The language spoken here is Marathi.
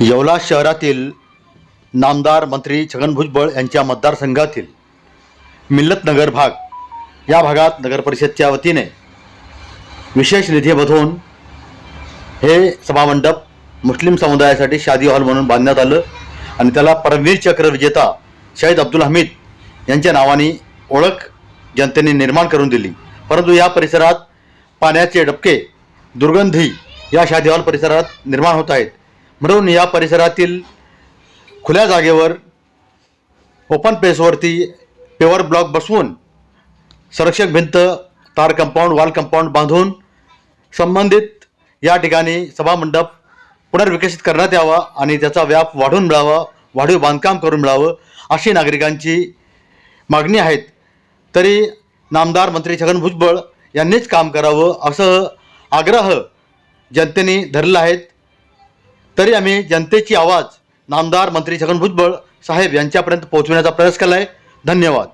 येवला शहरातील नामदार मंत्री छगन भुजबळ यांच्या मतदारसंघातील मिल्लतनगर भाग या भागात नगरपरिषदच्या वतीने विशेष निधीमधून हे सभामंडप मुस्लिम समुदायासाठी शादी हॉल म्हणून बांधण्यात आलं आणि त्याला परमवीर चक्र विजेता शाहीद अब्दुल हमीद यांच्या नावाने ओळख जनतेने निर्माण करून दिली. परंतु या परिसरात पाण्याचे डबके दुर्गंधी या शादी हॉल परिसरात निर्माण होत आहेत. म्हणून या परिसरातील खुल्या जागेवर ओपन पेसवरती पेवर ब्लॉक बसवून संरक्षक भिंत तार कंपाऊंड वॉल कंपाऊंड बांधून संबंधित या ठिकाणी सभामंडप पुनर्विकसित करण्यात यावा आणि त्याचा व्याप वाढून मिळावा वाढीव बांधकाम करून मिळावं अशी नागरिकांची मागणी आहेत. तरी नामदार मंत्री छगन भुजबळ यांनीच काम करावं असं आग्रह जनतेने धरला आहेत तरी आम्ही जनतेची आवाज नामदार मंत्री छगन भुजबळ साहेब यांच्यापर्यंत पोहोचविण्याचा प्रयास केला आहे धन्यवाद.